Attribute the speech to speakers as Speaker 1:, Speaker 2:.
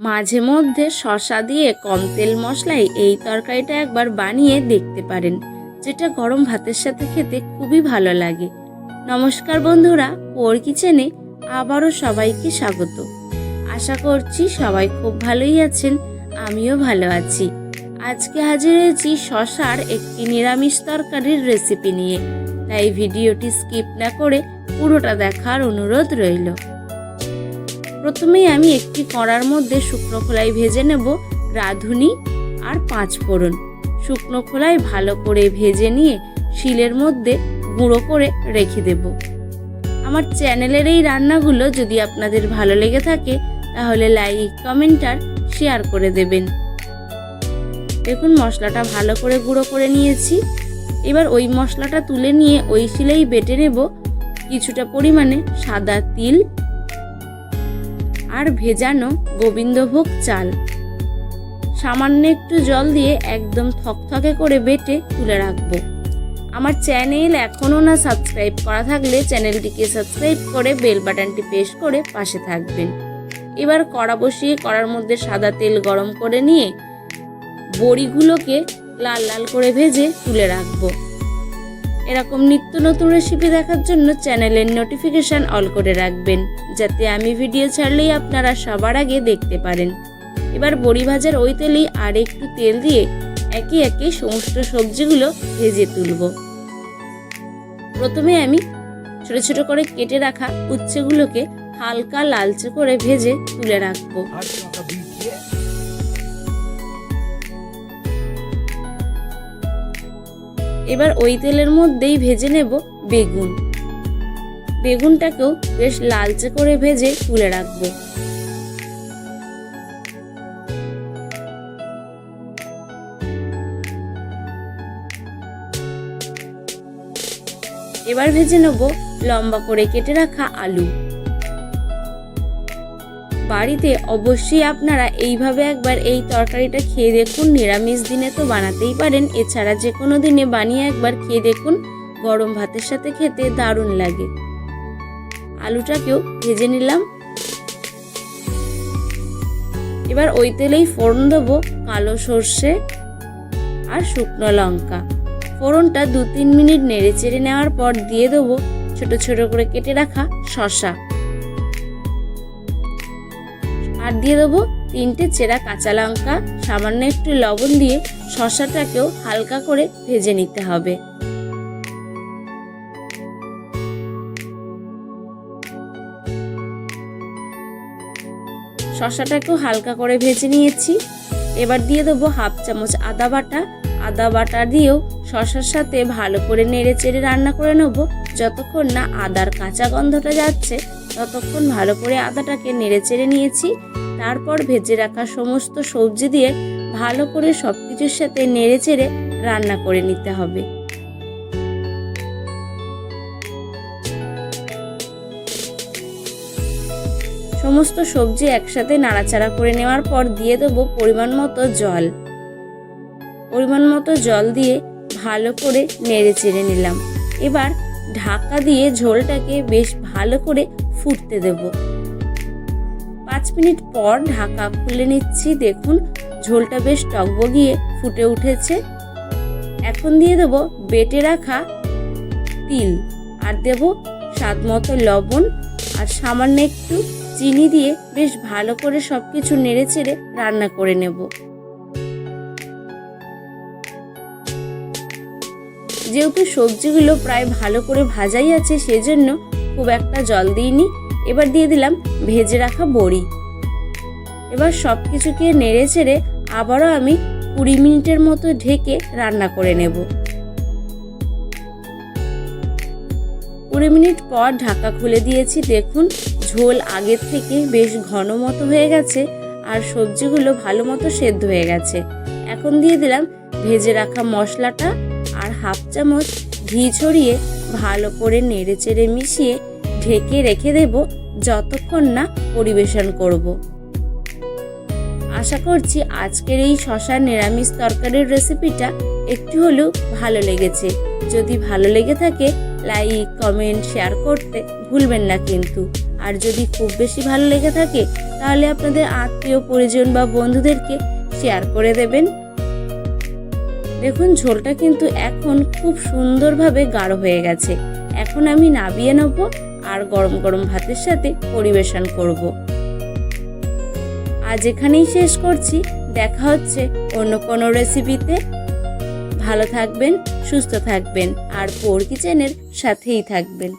Speaker 1: মাঝে মধ্যে শশা দিয়ে কম তেল মশলায় এই তরকারিটা একবার বানিয়ে দেখতে পারেন, যেটা গরম ভাতের সাথে খেতে খুবই ভালো লাগে। নমস্কার বন্ধুরা, পোর কিচেনে আবারও সবাইকে স্বাগত। আশা করছি সবাই খুব ভালোই আছেন, আমিও ভালো আছি। আজকে হাজির হয়েছি শশার একটি নিরামিষ তরকারির রেসিপি নিয়ে। তাই ভিডিওটি স্কিপ না করে পুরোটা দেখার অনুরোধ রইল। প্রথমেই আমি একটি কড়ার মধ্যে শুকনো খোলাই ভেজে নেব রাঁধুনি আর পাঁচ ফোড়ন। শুকনো খোলাই ভালো করে ভেজে নিয়ে শিলের মধ্যে গুঁড়ো করে রেখে দেব। আমার চ্যানেলের এই রান্নাগুলো যদি আপনাদের ভালো লেগে থাকে, তাহলে লাইক, কমেন্ট আর শেয়ার করে দেবেন। দেখুন, মশলাটা ভালো করে গুঁড়ো করে নিয়েছি। এবার ওই মশলাটা তুলে নিয়ে ওই শিলেই বেটে নেব কিছুটা পরিমাণে সাদা তিল আর ভেজানো গোবিন্দভোগ চাল। সামান্য একটু জল দিয়ে একদম থকথকে করে বেটে তুলে রাখব। আমার চ্যানেল এখনও না সাবস্ক্রাইব করা থাকলে চ্যানেলটিকে সাবস্ক্রাইব করে বেল বাটনটি প্রেস করে পাশে থাকবেন। এবার কড়া বসিয়ে কড়ার মধ্যে সাদা তেল গরম করে নিয়ে বড়িগুলোকে লাল লাল করে ভেজে তুলে রাখব। এরকম নিত্য নতুন রেসিপি দেখার জন্য চ্যানেলের নোটিফিকেশান অল করে রাখবেন, যাতে আমি ভিডিও ছাড়লেই আপনারা সবার আগে দেখতে পারেন। এবার বড়ি ভাজার ওই তেলেই আর একটু তেল দিয়ে একে একে সমস্ত সবজিগুলো ভেজে তুলব। প্রথমে আমি ছোট ছোট করে কেটে রাখা উচ্ছেগুলোকে হালকা লালচে করে ভেজে তুলে রাখব। এবার ওই তেলের মধ্যেই ভেজে নেব বেগুন। বেগুনটাকেও বেশ লালচে করে ভেজে তুলে রাখব। এবার ভেজে নেব লম্বা করে কেটে রাখা আলু। বাড়িতে, অবশ্যই আপনারা এইভাবে একবার এই তরকারিটা খেয়ে দেখুন। নিরামিষ দিনে তো বানাতেই পারেন। এছাড়া যে কোনো দিনে বানিয়ে একবার খেয়ে দেখুন। গরম ভাতের সাথে খেতে দারুণ লাগে। আলুটাকেও ভেজে নিলাম। এবার ওই তেলেই ফোড়ন দেবো কালো সর্ষে আর শুকনো লঙ্কা। ফোড়নটা দু তিন মিনিট নেড়ে চেড়ে নেওয়ার পর দিয়ে দেবো ছোট ছোট করে কেটে রাখা শশা আর দিয়ে দেবো তিনটে চেরা কাঁচা লঙ্কা, সামান্য একটু লবণ দিয়ে শশাটাকেও হালকা করে ভেজে নিতে হবে। শশাটাকেও হালকা করে ভেজে নিয়েছি। এবার দিয়ে দেবো হাফ চামচ আদা বাটা আদা বাটা দিয়েও শশার সাথে ভালো করে নেড়ে চেড়ে রান্না করে নেব। যতক্ষণ না আদার কাঁচা গন্ধটা যাচ্ছে, ততক্ষণ ভালো করে আদাটাকে নেড়ে চেড়ে নিয়েছি। তারপর ভেজে রাখা সমস্ত সবজি দিয়ে ভালো করে সব কিছুর সাথে নেড়ে চেড়ে রান্না করে নিতে হবে। সমস্ত সবজি একসাথে নাড়াচাড়া করে নেওয়ার পর দিয়ে দেবো পরিমাণ মতো জল। পরিমাণ মতো জল দিয়ে ভালো করে নেড়ে চেড়ে নিলাম। এবার ঢাকা দিয়ে ঝোলটাকে বেশ ভালো করে ফুটতে দেব। পাঁচ মিনিট পর ঢাকা খুলে নিচ্ছি। দেখুন, ঝোলটা বেশ টকবগিয়ে ফুটে উঠেছে। এখন দিয়ে দেব বেটে রাখা তিল। আর দেব স্বাদ মতো লবণ আর সামান্য একটু চিনি দিয়ে বেশ ভালো করে সব কিছু নেড়ে চেড়ে রান্না করে নেব। যেহেতু সবজিগুলো প্রায় ভালো করে ভাজাই আছে, সেজন্য খুব একটা জল দিইনি। এবার দিয়ে দিলাম ভেজে রাখা বড়ি। এবার সব কিছুকে নেড়ে চেড়ে আবারও আমি কুড়ি মিনিটের মতো ঢেকে রান্না করে নেব। কুড়ি মিনিট পর ঢাকা খুলে দিয়েছি, দেখুন ঝোল আগের থেকে বেশ ঘন মতো হয়ে গেছে আর সবজিগুলো ভালো মতো সেদ্ধ হয়ে গেছে। এখন দিয়ে দিলাম ভেজে রাখা মশলাটা হাফ চামচ ঘি ছড়িয়ে ভালো করে নেড়ে চেড়ে মিশিয়ে ঢেকে রেখে দেব যতক্ষণ না পরিবেশন করব। আশা করছি আজকের এই শশার নিরামিষ তরকারির রেসিপিটা একটু হলেও ভালো লেগেছে। যদি ভালো লেগে থাকে, লাইক, কমেন্ট, শেয়ার করতে ভুলবেন না কিন্তু। আর যদি খুব বেশি ভালো লেগে থাকে, তাহলে আপনাদের আত্মীয়, পরিজন বা বন্ধুদেরকে শেয়ার করে দেবেন। দেখুন, ঝোলটা কিন্তু এখন খুব সুন্দরভাবে গাঢ় হয়ে গেছে। এখন আমি নাবিয়ে নেব আর গরম গরম ভাতের সাথে পরিবেশন করব। আজ এখানেই শেষ করছি। দেখা হচ্ছে অন্য কোনো রেসিপিতে ভালো থাকবেন, সুস্থ থাকবেন, আর পোর কিচেনের সাথেই থাকবেন।